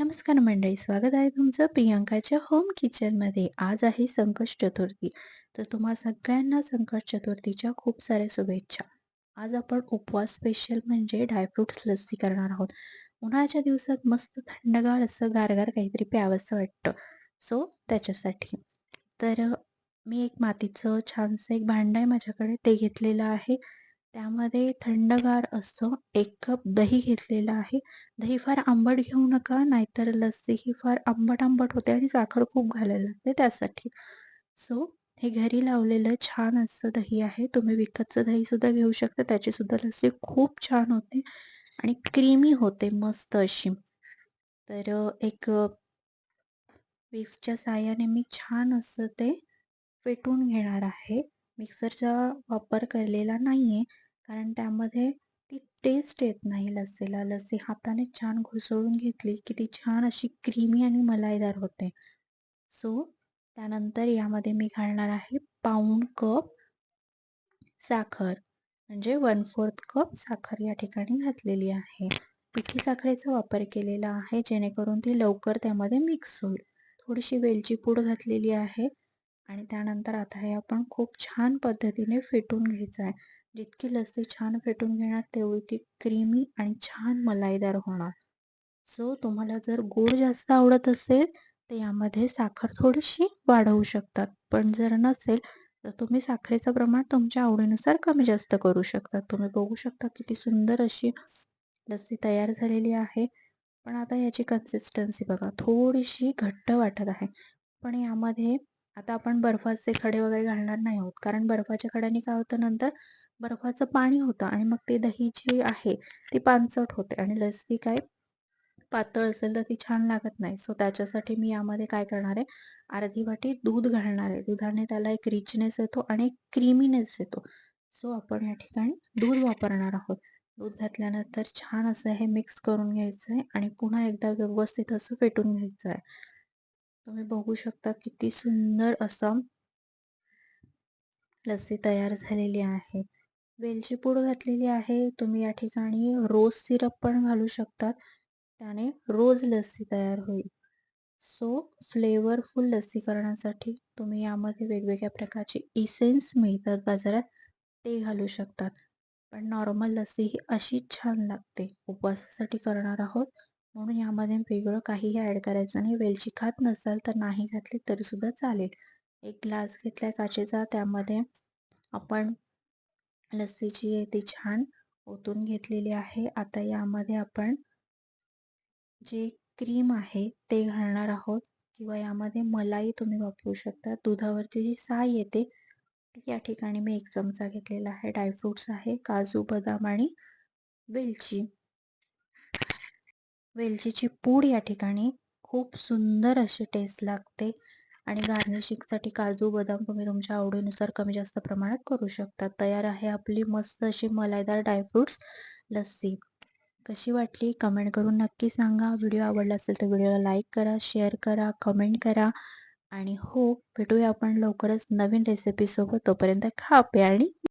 नमस्कार मंडळी स्वागत आहे तुमचं प्रियांकाच्या होम किचनमध्ये आज आहे संकट चतुर्थी. तर तुम्हा सगळ्यांना संकट चतुर्थीच्या खूप साऱ्या शुभेच्छा. आज आपण उपवास स्पेशल म्हणजे ड्रायफ्रुट्स लस्सी करणार आहोत. उन्हाळ्याच्या दिवसात मस्त थंडगार असं गारगार काहीतरी प्यावंसं वाटतं. सो त्याच्यासाठी. तर मी एक मातीचं छानसं एक भांडं आहे माझ्याकडे. ते घेतलेलं आहे. त्यामध्ये थंडगार असं एक कप दही घेतलेलं आहे. दही फार आंबट घेऊ नका नाहीतर लस्सी ही फार आंबट आंबट होते आणि साखर खूप घालायला लागते त्यासाठी. सो हे घरी लावलेलं छान असं दही आहे. तुम्ही विकतचं दही सुद्धा घेऊ शकता. त्याची सुद्धा लस्सी खूप छान होते आणि क्रीमी होते मस्त अशी. तर एक विक्सच्या साह्याने मी छान असं ते फेटून घेणार आहे. मिक्सरचा वापर केलेला नाही आहे कारण त्यामध्ये ती टेस्ट येत नाही लस्सीला. लस्सी हाताने छान घुसळून घेतली की ती छान अशी क्रीमी आणि मलाईदार होते. सो त्यानंतर यामध्ये मी घालणार आहे पाऊण कप साखर. म्हणजे वन फोर्थ कप साखर या ठिकाणी घातलेली आहे. पिठी साखरेचा वापर केलेला आहे जेणेकरून ती लवकर त्यामध्ये मिक्स होईल. थोडीशी वेलची पूड घातलेली आहे. आणि त्यानंतर आता हे आपण खूप छान पद्धतीने फेटून घ्यायचं आहे. जितकी लस्सी छान फेटून घेणार तेवढी ती क्रीमी आणि छान मलाईदार होणार. सो तुम्हाला जर गोड जास्त आवडत असेल तर यामध्ये साखर थोडीशी वाढवू शकतात. पण जर नसेल तर तुम्ही साखरेचं प्रमाण तुमच्या आवडीनुसार कमी जास्त करू शकता तुम्ही बघू शकता किती सुंदर अशी लस्सी तयार झालेली आहे. पण आता याची कन्सिस्टन्सी बघा. थोडीशी घट्ट वाटत आहे. पण यामध्ये आता आपण बर्फाचे खडे वगैरे घालणार नाही आहोत. कारण बर्फाच्या खड्याने काय होतं नंतर बर्फाचं पाणी होतं आणि मग ते दही जी आहे ती पानसट होते आणि लस्सी काय पातळ असेल तर ती छान लागत नाही. सो त्याच्यासाठी मी यामध्ये काय करणार आहे? अर्धी वाटी दूध घालणार आहे. दुधाने त्याला एक रिचनेस येतो आणि एक क्रीमीनेस येतो. सो आपण या ठिकाणी दूध वापरणार आहोत. दूध घातल्यानंतर छान असं हे मिक्स करून घ्यायचं आहे आणि पुन्हा एकदा व्यवस्थित असं फेटून घ्यायचं आहे तुम्ही बघू शकता किती सुंदर असं लस्सी तयार झालेली आहे. वेलची पूड घातलेली आहे. तुम्ही या ठिकाणी रोज सिरप पण घालू शकतात. त्याने रोज लस्सी तयार होईल. सो फ्लेवरफुल लस्सी करण्यासाठी तुम्ही यामध्ये वेगवेगळ्या प्रकारचे इसेन्स मिळतात बाजारात. ते घालू शकतात. पण नॉर्मल लस्सी ही अशीच छान लागते. उपवासासाठी करणार आहोत. म्हणून यामध्ये वेगळं काहीही ॲड करायचं नाही. वेलची खात नसाल तर नाही घातली तरीसुद्धा चालेल. एक ग्लास घेतला आहे काचेचा त्यामध्ये आपण लस्सी जी आहे ती छान ओतून घेतलेली आहे. आता यामध्ये आपण जे क्रीम आहे ते घालणार आहोत किंवा यामध्ये मलाई तुम्ही वापरू शकता. दुधावरची जी साय येते या ठिकाणी मी एक चमचा घेतलेला आहे. ड्रायफ्रूट्स आहे काजू बदाम आणि वेलची. वेलचीची पूड या ठिकाणी खूप सुंदर अशी टेस्ट लागते. आणि गार्निशिंगसाठी काजू बदाम तुम्ही तुमच्या आवडीनुसार कमी जास्त प्रमाणात करू शकता. तयार आहे आपली मस्त अशी मलाईदार ड्रायफ्रूट्स लस्सी. कशी वाटली? कमेंट करून नक्की सांगा. व्हिडिओ आवडला असेल तर व्हिडिओला लाईक करा शेअर करा कमेंट करा. आणि हो भेटूया आपण लवकरच नवीन रेसिपीसोबत तोपर्यंत खा प्या आणि